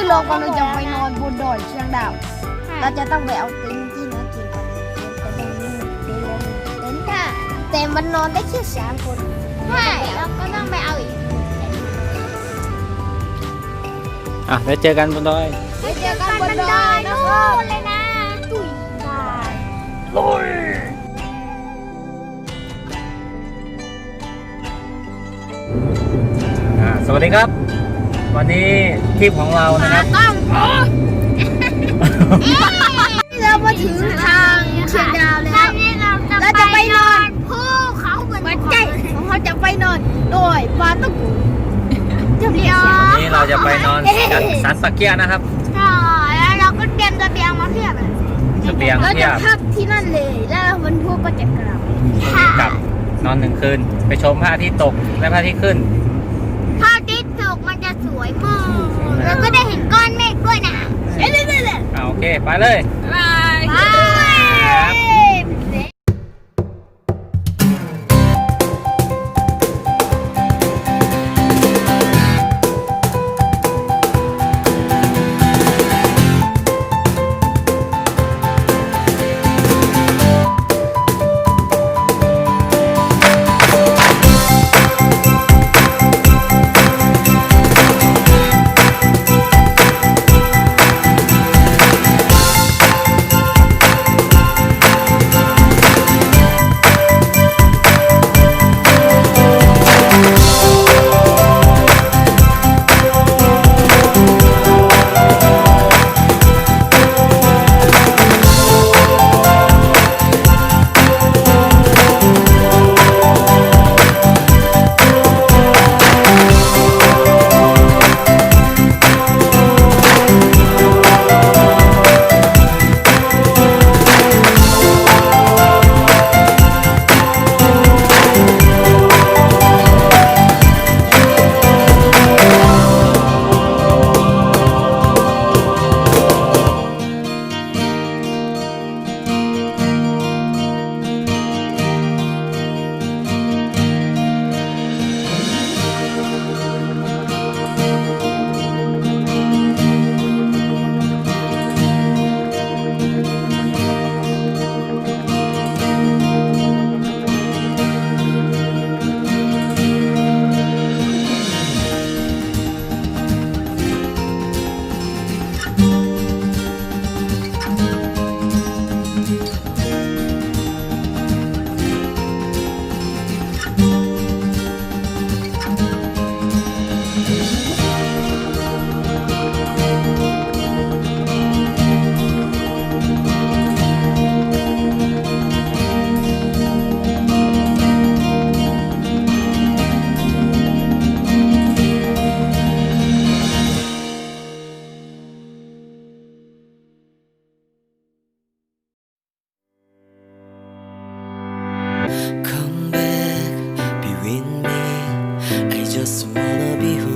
อนที่เรากำลังจะไปนอนบนดอยเชียงดาว เราจะต้องไปเอาเต็นท์ที่นักกินก่อนเต็นท์เต็นท์เต็นท์เต็นท์ค่ะ แต่มันนอนได้แค่สามคนไม่เราก็ต้องไปเอาอีกอะเดี๋ยวเจอกันบนดอยไปเจอกันบนดอยนู่นะครับนเลยนะตุ้ยบายอ่าสวัสดีครับ วันนี้ทริปของเรานะครับต้องโอ้เรามาถึงทางเชียงดาวตแล้อวนนี้เราจะเราจะไปนอนภูเขาบนมันใจของเขาจะไปนอนโดยปลาตะกูจะเรียกวันนี้เราจะไปนอนกันสันปะเกียนะครับใช่แล้วเราก็เตรียมเสบียงมาเพียบเลยเสบียงเราเทีจะยบพักที่นั่นเลยแล้ววันพุธก็จะกลับกลับนอนหนึ่งคืน ไปชมพระอาทิตย์ตกและพระอาทิตย์ขึ้น พระอาทิตย์ตกมันจะส เราก็ได้เห็นก้อนเมฆด้วยนะ เอ้ยเอ๊ะเอ๊ะเอ๊ะอ่าโอเค ไปเลย just wanna be who